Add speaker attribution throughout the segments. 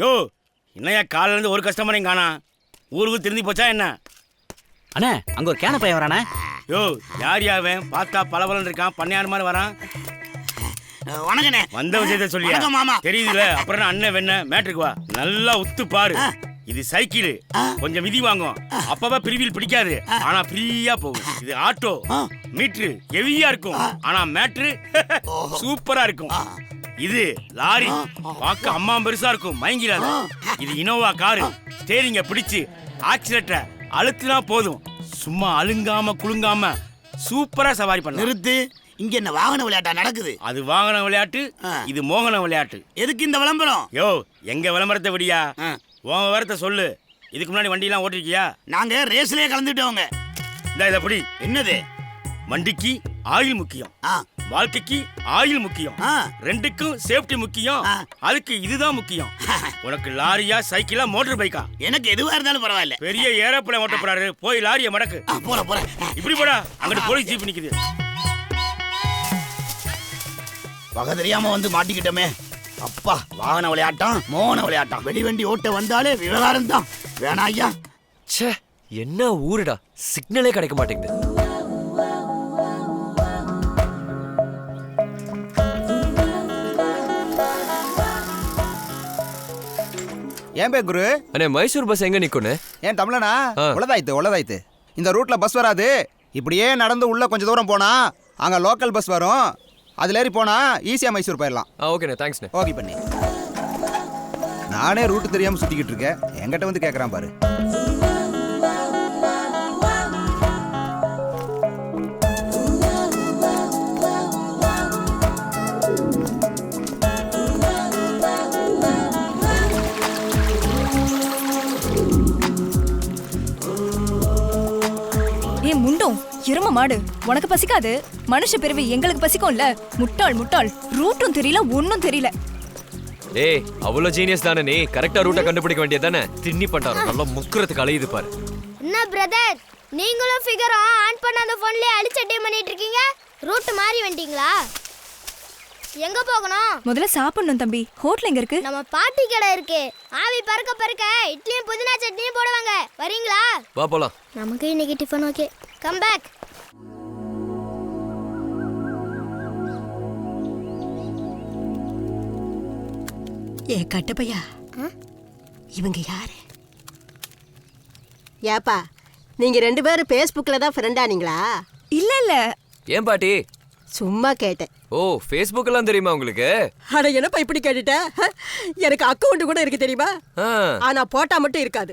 Speaker 1: யோ என்னையா காலையில இருந்து ஒரு கஸ்டமரையும் காணா? ஊருக்கு திரும்பி போச்சா என்ன?
Speaker 2: அண்ணே அங்க ஒரு கேன பையன் வரானே.
Speaker 1: யோ யார் யாவன் பார்த்தா பளபளன்னு இருக்கான் பண்ணையார் மாதிரி வரான்.
Speaker 3: வணக்கண்ணே.
Speaker 1: வந்த விஷயத்த சொல்லியா?
Speaker 3: வணக்கம் மாமா.
Speaker 1: தெரியுதுல அப்புறம் அண்ணன் வெண்ண மேட்ருக்கு வா. நல்லா உத்து பாரு. இது சைக்கிள். கொஞ்சம் மிதி வாங்கும். அப்பப்ப பிரிவில் பிடிக்காது. ஆனா ஃப்ரீயா போகும். இது ஆட்டோ. மீட்ரு. ஹெவியா இருக்கும். ஆனா மேட்ரு. சூப்பரா இருக்கும். இது லாரி. பார்க்க அம்மா பெருசா இருக்கும் மயங்கிடாது இது இனோவா காரு. ஸ்டேரிங்க பிடிச்சு ஆக்சிலேட்டரை அழுத்தினா போதும். சும்மா அழுங்காம குலுங்காம சூப்பரா சவாரி பண்ணலாம்.
Speaker 3: நிறுத்து. இங்க என்ன வாகன விளையாட்டா நடக்குது?
Speaker 1: அது வாகன விளையாட்டு. இது மோகன விளையாட்டு.
Speaker 3: எதுக்கு இந்த விளம்பரம்?
Speaker 1: யோ எங்க விளம்பரத்தை விடியா. உன் விவரத்தை சொல்லு. இதுக்கு முன்னாடி வண்டியெல்லாம் ஓட்டிருக்கியா?
Speaker 3: நாங்க ரேஸ்லயே கலந்துட்டோங்க
Speaker 1: இந்த இதை படி.
Speaker 3: என்னது?
Speaker 1: வண்டிக்கு ஆயில் முக்கியம்.
Speaker 3: ஆ.
Speaker 1: வாழ்க்கைக்கு ஆயில் முக்கியம். ரெண்டுக்கும் சேஃப்டி முக்கியம். அதுக்கு இதுதான் முக்கியம். உனக்கு லாரியா சைக்கிளா மோட்டார் பைக்கா
Speaker 3: எனக்கு எதுவா இருந்தாலும் பரவாயில்ல.
Speaker 1: பெரிய ஏரோப்ளேன் ஓட்ட போறாரு. போய் லாரிய மடக்கு.
Speaker 3: ஆ, போறேன் போறேன்
Speaker 1: இப்படி போடா. அங்கிட்டு போலீஸ் ஜீப் நிக்குது.
Speaker 3: வகை தெரியாம வந்து மாட்டிக்கிட்டோமே. அப்பா வாகன விளையாட்டம் மோகன விளையாட்டம் வெடிவண்டி ஓட்ட வந்தாலே விவகாரம் தான். வேணா ஐயா.
Speaker 4: ச்சே என்ன ஊருடா? சிக்னலே கிடைக்க மாட்டேங்குது.
Speaker 5: ஏன் பே குரு?
Speaker 4: அண்ணே மைசூர் பஸ் எங்க
Speaker 5: நிக்கணும் ஏன்
Speaker 4: தமிழனா?
Speaker 5: உளதாயித்து உளதாயித்து. இந்த ரூட்ல பஸ் வராது. இப்படியே நடந்து உள்ள கொஞ்சம் தூரம் போனா அங்க லோக்கல் பஸ் வரும். அதுல ஏறி போனா ஈஸியா மைசூர் போயிடலாம்.
Speaker 4: ஓகேண்ணே தேங்க்ஸ்
Speaker 5: ஓகே பண்ணி. நானே ரூட் தெரியாம சுத்திக்கிட்டு இருக்கேன். என்கிட்ட வந்து கேக்குறான் பாரு.
Speaker 6: முண்டும் எரும மாடு. உனக்கு பசிக்காது? மனுஷ பிறவி எங்களுக்கு பசிக்கும்ல? முட்டாள் முட்டாள். ரூட்டும் தெரியல ஒன்னும் தெரியல.
Speaker 4: ஏய் அவ்வளோ ஜீனியஸ் தானே நீ? கரெக்டா ரூட்டை கண்டுபிடிக்க வேண்டியது தானே தின்னி பண்றாரு நல்லா முக்குறதுக்கு அலையுது பாரு.
Speaker 7: என்ன பிரதர் நீங்களும் ஃபிகரும் ஆன் பண்ண அந்த ஃபோன்லயே அழிச்சட்டே பண்ணிட்டு இருக்கீங்க? ரூட் மாறி வந்துட்டீங்களா எங்க போகணும்?
Speaker 6: முதல்ல சாப்பிடணும் தம்பி. ஹோட்டல் எங்க இருக்கு?
Speaker 7: நம்ம பாட்டி கடை இருக்கு. ஆவி பறக்க பறக்க இட்லியும் புதினா சட்னியும் போடுவாங்க. வரீங்களா?
Speaker 4: வா போலாம்.
Speaker 7: நமக்கு இன்னைக்கு டிஃபன் ஓகே கம் பேக்
Speaker 8: ஏ கட்டப்பையா? இவங்க யாரு? ஏப்பா நீங்க ரெண்டு பேரும் ஃபேஸ்புக்கில் தான் ஃப்ரெண்டானீங்களா
Speaker 6: இல்ல இல்ல.
Speaker 4: ஏன் பாட்டி?
Speaker 8: சும்மா கேட்டேன்.
Speaker 4: ஓ ஃபேஸ்புக் எல்லாம் தெரியுமா உங்களுக்கு?
Speaker 8: அட என்னப்பா இப்படி கேட்டுட்ட? எனக்கு அக்கவுண்ட் கூட இருக்கு தெரியுமா? ஆனா போட்டா மட்டும் இருக்காது.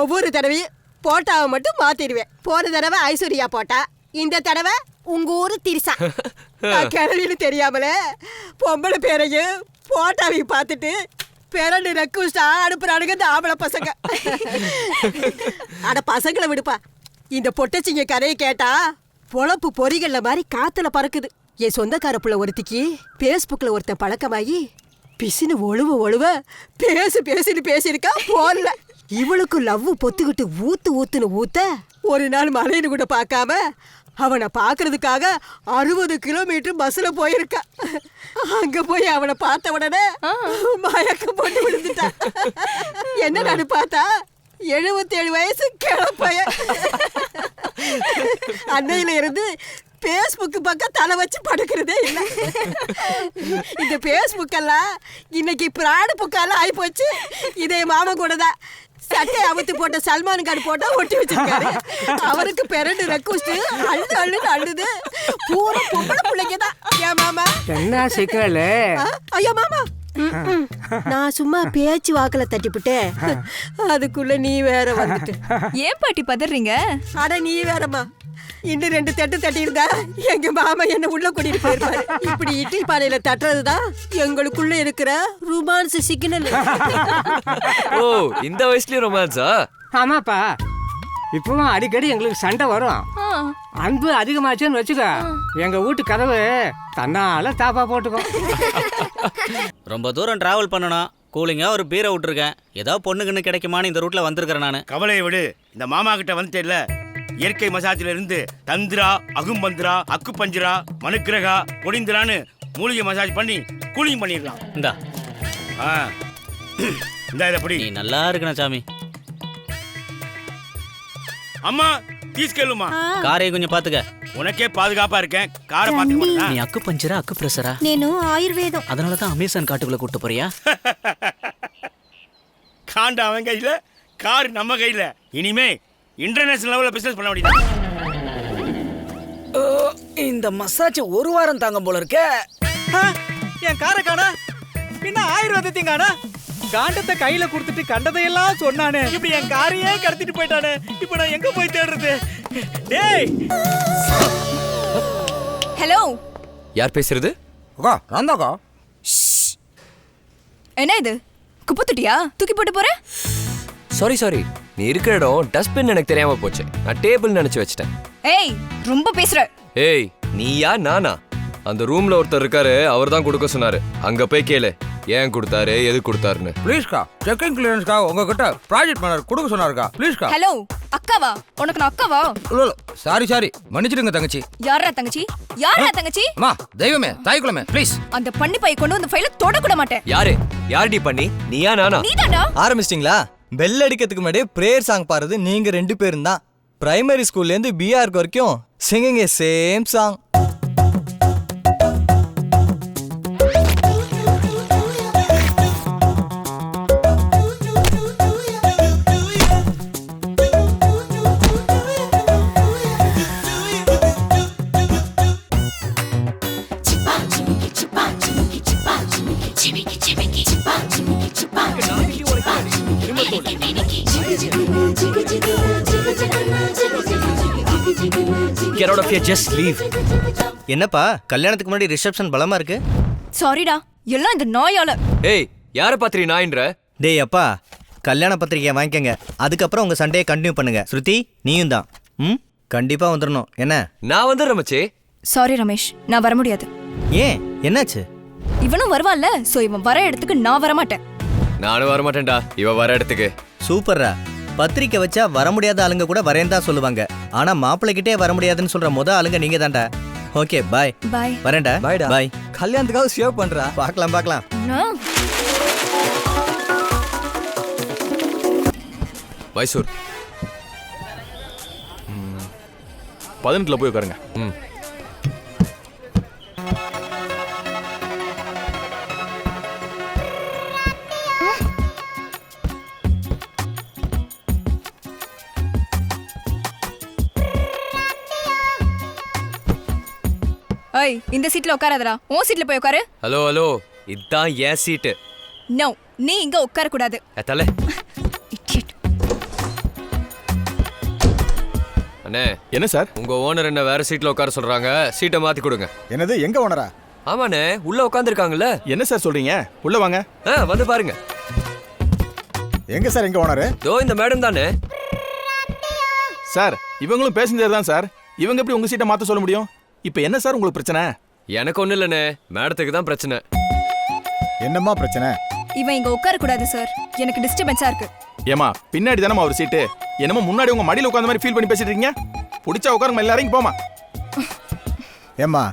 Speaker 8: ஒவ்வொரு தடவையும் போட்டாவை மட்டும் மாத்திடுவேன். போன தடவை ஐஸ்வர்யா போட்டா இந்த தடவை உங்க ஊரு திரிசா நான் கிளவின்னு தெரியாமலே பொம்பளை பேரையும் போட்டாவையும் பார்த்துட்டு பிறண்டு ரெக்வஸ்டா அனுப்புறானுங்க இந்த ஆம்பளை பசங்க. அட பசங்களை விடுப்பா. இந்த பொட்டச்சிங்க கதையை கேட்டா பொழப்பு பொறிகள்ல மாதிரி காத்துல பறக்குது. என் சொந்தக்கார புள்ள ஒருத்திக்கு பேஸ்புக்ல ஒருத்தன் பழக்கமாகி பிசினு ஒழுவ ஒழுவ பேசு பேசுன்னு பேசியிருக்கா போன்ல. இவளுக்கு லவ் பொத்துக்கிட்டு ஊத்து ஊத்துன்னு ஊத்த ஒரு நாள் மலைன்னு கூட பார்க்காம அவனை பார்க்கறதுக்காக அறுபது கிலோமீட்டர் பஸ்ல போயிருக்கா. அங்க போய் அவனை பார்த்த உடனே மயக்கம் போட்டு விழுந்துட்டான் என்ன பார்த்தா? எழுபத்தேழு வயசு கிளப்பைய அன்னையில இருந்து பேஸ்புக் பக்கம் தலை வச்சு படுக்கிறதே இல்லை. இந்த பேஸ்புக் எல்லாம் இன்னைக்கு பிராடு புக்கெல்லாம் ஆகி போச்சு இதே மாமன் கூட தான் சட்டை அவுத்து போட்ட சல்மான் கான் போட்டா ஒட்டி வச்சிருக்காரு. அவருக்கு பிறண்டு ரெக்வஸ்ட் அழுது அழுது அழுது பூரா பொம்பளை பிள்ளைங்க தான். ஏன் மாமா?
Speaker 9: என்ன சிக்கல்?
Speaker 8: ஆ, ஐயோ மாமா. ம்ம். நான் சும்மா பேச்சு வாக்குல தட்டிப்புட்டேன். அதுக்குள்ள நீ வேற வந்துட்டு.
Speaker 6: ஏன் பாட்டி பதறீங்க?
Speaker 8: அட நீ வேறம்மா. இன்னும் ரெண்டு தட்டு தட்டியிருந்தா எங்க மாமா என்ன உள்ள கூட்டிட்டு போயிருப்பாரு. இப்படி இட்லி பானையில தட்டுறதுதான் எங்களுக்குள்ள இருக்கிற ரொமான்ஸ் சிக்னல்
Speaker 4: ஓ இந்த வயசுலயும் ரொமான்ஸா
Speaker 9: ஆமாப்பா. இப்பவும் அடிக்கடி எங்களுக்கு சண்டை வரும். அன்பு அதிகமாச்சுன்னு வச்சுக்க. எங்க வீட்டு கதவு தன்னால தாப்பா போட்டுக்கும்.
Speaker 2: ரொம்ப தூரம் டிராவல் பண்ணணும் கூலிங்கா ஒரு பீரை விட்டுருக்கேன். ஏதோ பொண்ணுக்குன்னு கிடைக்குமான்னு இந்த ரூட்ல வந்திருக்கிறேன் நான்.
Speaker 1: கவலையை விடு. இந்த மாமா கிட்ட வந்துட்டேல்ல இயற்கை மசாஜ்ல இருந்து தந்திரா அகும்பந்திரா அக்குபஞ்சரா மனுக்கிரகா பொடிந்திரான்னு மூலிகை மசாஜ் பண்ணி கூலிங் பண்ணிடலாம்
Speaker 2: இந்தா
Speaker 1: ஆ இந்த இதை பிடி
Speaker 2: நீ நல்லா இருக்கணும் சாமி
Speaker 1: அம்மா தீஸ்கெல்லுமா
Speaker 2: காரையை கொஞ்சம் பாத்துக்க
Speaker 1: உனக்கே பாதுகாப்பா இருக்கேன் காரை பாத்துக்க மாட்டேனா
Speaker 2: நீ அக்கு பஞ்சரா அக்கு பிரஷரா
Speaker 6: నేను ఆయుర్వేదం
Speaker 2: அதனால தான் அமேசான் காட்டுக்குள்ள கூட்டு போறியா
Speaker 1: காண்டு அவன் கையில கார் நம்ம கையில இனிமே இன்டர்நேஷனல் லெவல்ல பிசினஸ் பண்ண முடியாது
Speaker 2: இந்த மசாஜ் ஒரு வாரம் தாங்க போல இருக்க.
Speaker 10: என் காரை காணா? பின்ன ஆயுர்வேதத்தையும் காணா? காண்டத்தை கையில கொடுத்துட்டு கண்டதையெல்லாம் சொன்னானே. இப்படி என் காரையே கடத்திட்டு போயிட்டானே. இப்போ நான் எங்க போய் தேடுறது? டேய்!
Speaker 6: ஹலோ
Speaker 4: யார் பேசுறது?
Speaker 5: அக்கா நான் தான்க்கா.
Speaker 6: என்ன இது? குப்பை தொட்டியா? தூக்கி போட்டு போற
Speaker 4: சாரி சாரி நீ இருக்கிற இடம் டஸ்ட்பின் எனக்கு தெரியாம போச்சு. நான் டேபிள் நினைச்சு வச்சிட்டேன்.
Speaker 6: ஏய் ரொம்ப பேசுற.
Speaker 4: ஏய் நீயா நானா? அந்த ரூம்ல ஒருத்தர் இருக்காரு அவர் தான் கொடுக்க சொன்னாரு. அங்க போய் கேளு ஏன் கொடுத்தாரு எது கொடுத்தாருன்னு.
Speaker 5: ப்ளீஸ்க்கா செக்கிங் கிளியரன்ஸ்க்கா உங்ககிட்ட ப்ராஜெக்ட் மேனர் கொடுக்க சொன்னாருக்கா ப்ளீஸ்க்கா
Speaker 6: ஹலோ அக்காவா? உனக்கு நான் அக்காவா?
Speaker 5: சாரி சாரி மன்னிச்சிடுங்க தங்கச்சி.
Speaker 6: யாரா தங்கச்சி? யாரா தங்கச்சி?
Speaker 5: அம்மா தெய்வமே தாய்க்குளமே ப்ளீஸ்
Speaker 6: அந்த பண்ணி பைய கொண்டு வந்து ஃபைல தொட கூட மாட்டேன்.
Speaker 4: யாரு? யார்டி பண்ணி? நீயா நானா?
Speaker 6: நீதான்டா
Speaker 10: ஆரம்பிச்சிட்டிங்களா? பெல் அடிக்கிறதுக்கு முன்னாடியே ப்ரேயர் சாங் பாடுறது. நீங்க ரெண்டு பேரும் தான். ப்ரைமரி ஸ்கூல்லேருந்து பிஆர்க்கு வரைக்கும் singing a same song
Speaker 4: Get out of here, just leave.
Speaker 10: என்னப்பா கல்யாணத்துக்கு முன்னாடி ரிசப்ஷன் பலமா இருக்கு?
Speaker 6: சாரிடா எல்லாம் இந்த நாயால.
Speaker 4: ஏய் யார பாத்திரி நாயின்ற?
Speaker 10: டேய் அப்பா கல்யாண பத்திரிக்கையை வாங்கிக்கங்க. அதுக்கப்புறம் உங்க சண்டையை கண்டினியூ பண்ணுங்க. ஸ்ருதி நீயும் தான். ம்? கண்டிப்பா வந்துடணும் என்ன?
Speaker 4: நான் வந்துடுறேன் மச்சி.
Speaker 6: சாரி ரமேஷ். நான் வர முடியாது.
Speaker 10: ஏன்? என்னாச்சு?
Speaker 6: இவனும் வருவான்ல சோ இவன் வர இடத்துக்கு நான் வர மாட்டேன்
Speaker 4: நானும் வர மாட்டேன்டா இவ வர இடத்துக்கு.
Speaker 10: சூப்பர்ரா. பத்திரிக்கை வச்சா வர முடியாத ஆளுங்க கூட வரேன் தான் சொல்லுவாங்க. ஆனா மாப்பிள்ளைகிட்டே வர முடியாதுன்னு சொல்ற முத ஆளுங்க நீங்க தான்டா ஓகே பாய்
Speaker 6: பாய்
Speaker 10: வரேன்டா.
Speaker 9: Bye-டா.
Speaker 10: பாய்
Speaker 9: கல்யாணத்துக்காக சேவ் பண்றா.
Speaker 10: பார்க்கலாம் பார்க்கலாம்.
Speaker 4: மைசூர்
Speaker 11: பதினெட்டுல போய் உட்காருங்க.
Speaker 4: ம்.
Speaker 6: ஏய் இந்த சீட்ல உட்காராதடா. உன் சீட்ல போய் உட்காரு.
Speaker 4: Hello hello. இதுதான் என் சீட்டு.
Speaker 6: நோ நீ இங்க உட்கார கூடாது
Speaker 4: தலை. அண்ணே
Speaker 11: என்ன சார்?
Speaker 4: உங்க ஓனர் என்ன வேற சீட்ல உட்கார சொல்றாங்க? சீட்டை மாத்தி கொடுங்க.
Speaker 5: என்னது எங்க ஓனரா
Speaker 4: ஆமாண்ணே உள்ள உட்காந்துருக்காங்கல்ல
Speaker 11: என்ன சார் சொல்றீங்க? உள்ள வாங்க.
Speaker 4: ஆ வந்து பாருங்க.
Speaker 5: எங்க சார் எங்க ஓனரு
Speaker 4: தோ இந்த மேடம் தானே.
Speaker 11: சார் இவங்களும் பேசஞ்சர் தான் சார். இவங்க எப்படி உங்க சீட்டை மாத்த சொல்ல முடியும்? இப்போ என்ன சார் உங்களுக்கு பிரச்சனை?
Speaker 4: எனக்கு ஒண்ணு இல்லைண்ணே. மேடத்துக்கு தான் பிரச்சனை.
Speaker 5: என்னம்மா பிரச்சனை?
Speaker 6: இவன் இங்க உட்கார கூடாது சார். எனக்கு டிஸ்டர்பன்ஸா இருக்கு.
Speaker 11: ஏமா பின்னாடி தானே அவர் சீட்டு என்னமோ முன்னாடி உங்க மடியில உட்கார்ந்த மாதிரி ஃபீல் பண்ணி பேசிட்டு இருக்கீங்க. பிடிச்சா உட்காருங்க எல்லாரும் இங்க போமா
Speaker 5: ஏம்மா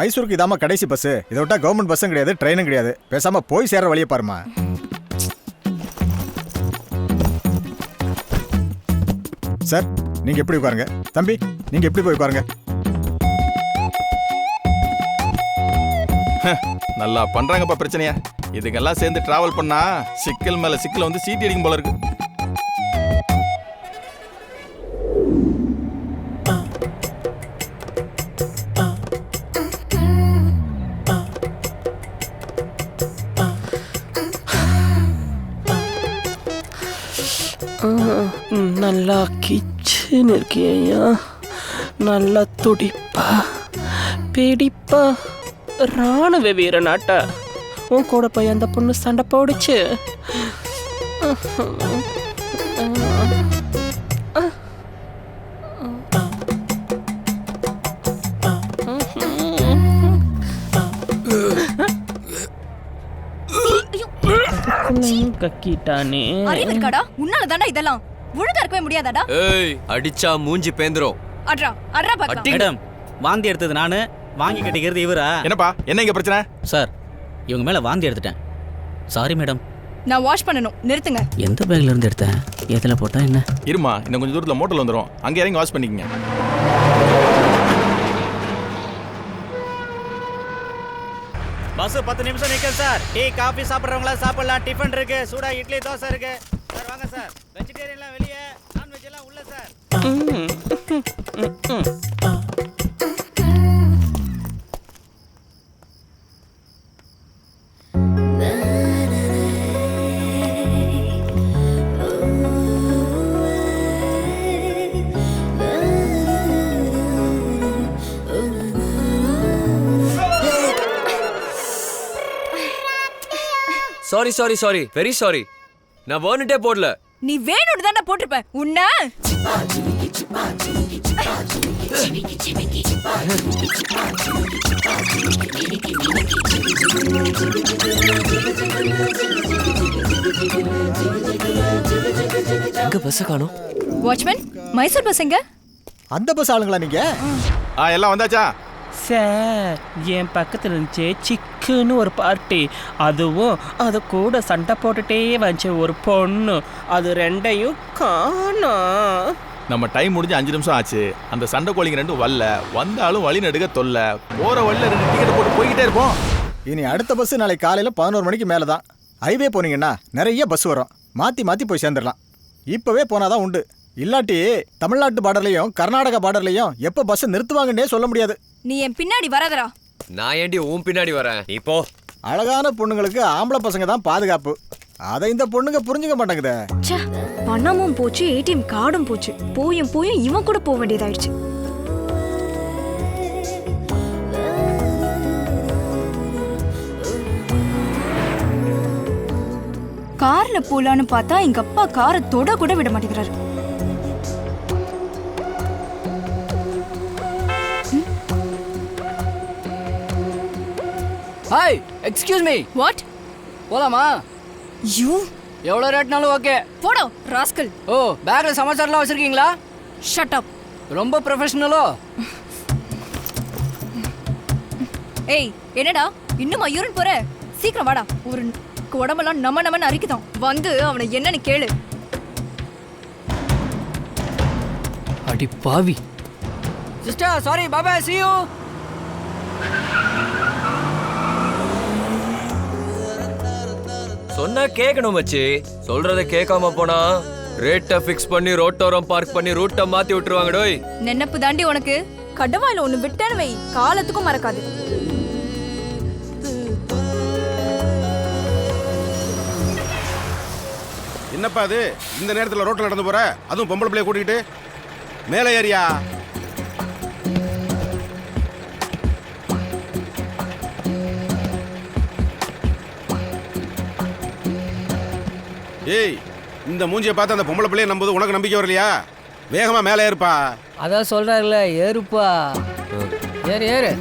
Speaker 5: மைசூருக்கு இதாம்மா கடைசி பஸ் இதை விட்டா கவர்மெண்ட் பஸ்ஸும் கிடையாது ட்ரெயினும் கிடையாது. பேசாம போய் சேர வழியை பாருமா சார் நீங்க எப்படி உட்காருங்க? தம்பி நீங்க எப்படி போய் உட்காருங்க?
Speaker 11: நல்லா பண்றாங்கப்பா பிரச்சனையா. இதுக்கெல்லாம் சேர்ந்து டிராவல் பண்ணா சிக்கல் மேல சிக்கல் வந்து சீட்டி அடிக்கும் போல இருக்கு.
Speaker 12: நல்லா கிச்சன் இருக்கியா நல்லா துடிப்பா பிடிப்பா. ராணுவ வீரனாட்டா? உன் கூட போய் அந்த பொண்ணு சண்டை போடுச்சு. கக்கிட்டானே.
Speaker 6: அறிவு இருக்காடா? உன்னால தாண்டா இதெல்லாம். ஒழுங்கா இருக்கவே முடியாதாடா?
Speaker 4: ஏய் அடிச்சா மூஞ்சி பேந்துரும்.
Speaker 6: அட்ரா அட்ரா பாக்கலாம்
Speaker 2: மேடம் வாந்தி எடுத்தது நானு. வாங்கி கட்டிக்கிறது இவரா?
Speaker 11: என்னப்பா? என்ன இங்க பிரச்சனை?
Speaker 2: சார் இவங்க மேல வாந்தி எடுத்துட்டேன். சாரி மேடம்
Speaker 6: நான் வாஷ் பண்ணணும். நிறுத்துங்க.
Speaker 2: எந்த பேக்ல இருந்து எடுத்தேன்? எதில் போட்டா என்ன?
Speaker 11: இருமா இன்னும் கொஞ்சம் தூரத்தில் மோட்டல் வந்துடும் அங்கே இறங்கி வாஷ் பண்ணிக்கங்க.
Speaker 2: பஸ் பத்து நிமிஷம் நிற்கும் சார் டீ காஃபி சாப்பிட்றவங்களா சாப்பிடலாம். டிஃபன் இருக்கு. சூடா இட்லி தோசை இருக்கு. சார் வாங்க சார் வெஜிடேரியன்லாம் வெளியே. நான்வெஜ் எல்லாம் உள்ள sir
Speaker 4: sorry sorry sorry very sorry நான் வேர்னுட்டே போடல.
Speaker 6: நீ வேணும்னு தானே போட்டிருப்ப. உன்ன?
Speaker 4: எங்க பஸ்ஸை காணோம்?
Speaker 6: வாட்ச்மேன் மைசூர் பஸ் எங்க?
Speaker 3: அந்த பஸ் ஆளுங்களா நீங்க?
Speaker 11: ஆ எல்லாம் வந்தாச்சா?
Speaker 12: சார் என் பக்கத்தில் இருந்துச்சு சிக்குன்னு ஒரு பார்ட்டி அதுவும் அது கூட சண்டை போட்டுட்டே வந்துச்சு ஒரு பொண்ணு. அது ரெண்டையும் காணோம்
Speaker 11: நம்ம டைம் முடிஞ்சு அஞ்சு நிமிஷம் ஆச்சு. அந்த சண்டை கோழிங்க ரெண்டும் வரல. வந்தாலும் வழி நடுக்க தொல்ல. போற வழியில ரெண்டு டிக்கெட் போட்டு போய்கிட்டே இருப்போம்.
Speaker 3: இனி அடுத்த பஸ் நாளைக்கு காலையில பதினோரு மணிக்கு மேல தான் ஹைவே போனீங்கன்னா நிறைய பஸ் வரும். மாத்தி மாத்தி போய் சேர்ந்துடலாம். இப்பவே போனாதான் உண்டு. இல்லாட்டி தமிழ்நாட்டு பார்டர்லயும் கர்நாடகா பார்டர்லயும் எப்ப பஸ் நிறுத்துவாங்கன்னே சொல்ல முடியாது.
Speaker 6: நீ என் பின்னாடி வராதடா.
Speaker 4: நான் ஏண்டி உன் பின்னாடி வரேன்? இப்போ
Speaker 3: அழகான பொண்ணுங்களுக்கு ஆம்பளை பசங்க தான் பாதுகாப்பு. அதை இந்த பொண்ணுங்க புரிஞ்சுக்க மாட்டேங்குதே.
Speaker 6: ச்சே பணமும் போச்சு ஏடிஎம் கார்டும் போச்சு. போயும் போயும் இவன் கூட போக வேண்டியதாயிடுச்சு. கார்ல போலான்னு பார்த்தா எங்க அப்பா காரை தொட கூட விட மாட்டேங்கிறாரு.
Speaker 10: ஹாய் எக்ஸ்கியூஸ் மீ
Speaker 6: வாட்
Speaker 10: போலாமா?
Speaker 6: யூ
Speaker 10: எவ்வளோ ரேட்னாலும் ஓகே.
Speaker 6: போடோ ராஸ்கல்.
Speaker 10: ஓ பேக்ல சமாச்சாரம்லாம் வச்சிருக்கீங்களா?
Speaker 6: ஷட் அப்
Speaker 10: ரொம்ப ப்ரொஃபஷனலோ
Speaker 6: ஏய் என்னடா? இன்னுமா யூரின் போற? சீக்கிரம் வாடா. ஒரு உடம்பெல்லாம் நம்ம நம்மன்னு அரிக்குதான். வந்து அவனை என்னன்னு கேளு.
Speaker 10: அடி பாவி. சிஸ்டர் சாரி பாபா see you.
Speaker 4: சொன்னா கேட்கணும் மச்சி. சொல்றத கேட்காம போனா ரேட்டை ஃபிக்ஸ் பண்ணி ரோட்டோரம் பார்க் பண்ணி ரூட்டை மாத்தி விட்டுருவாங்க டோய்.
Speaker 6: நெனப்பு தாண்டி உனக்கு. கடவாயில ஒண்ணு விட்டேன்னு வை. காலத்துக்கும் மறக்காது.
Speaker 13: என்னப்பா அது? இந்த நேரத்தில் ரோட்டில் நடந்து போற? அதுவும் பொம்பளை பிள்ளைய கூட்டிகிட்டு மேலே ஏறியா? ஏய் இந்த மூஞ்சியை பார்த்து அந்த பொம்பளை பிள்ளைய நம்புது உனக்கு நம்பிக்கை வரலையா? வேகமா மேலே ஏறுப்பா.
Speaker 10: அதான் சொல்றாருல ஏறுப்பா. ஏறு ஏறு.